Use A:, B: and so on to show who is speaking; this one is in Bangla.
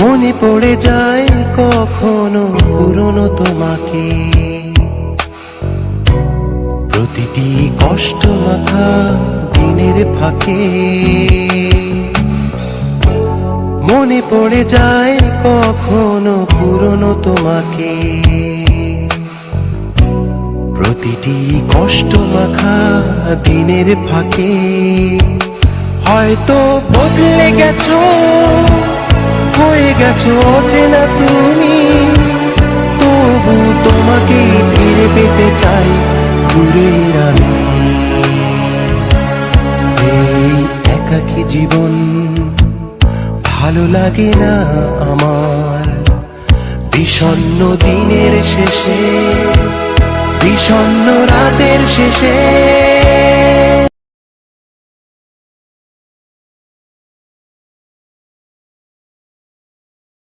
A: মনে পড়ে যায় কখনো পুরনো তোমাকে। প্রতিটি কষ্ট মাখা দিনের ফাঁকে। মনে পড়ে যায় কখনো পুরনো তোমাকে। প্রতিটি কষ্ট মাখা দিনের ফাঁকে। হয়তো বদলে গেছো গেছো অচেনা তুমি? তবু তোমাকে ফিরে পেতে চাই দূরের আমি। এই একাকী জীবন ভালো লাগে না আমার। বিষণ্ণ দিনের শেষে, বিষণ্ণ রাতের শেষে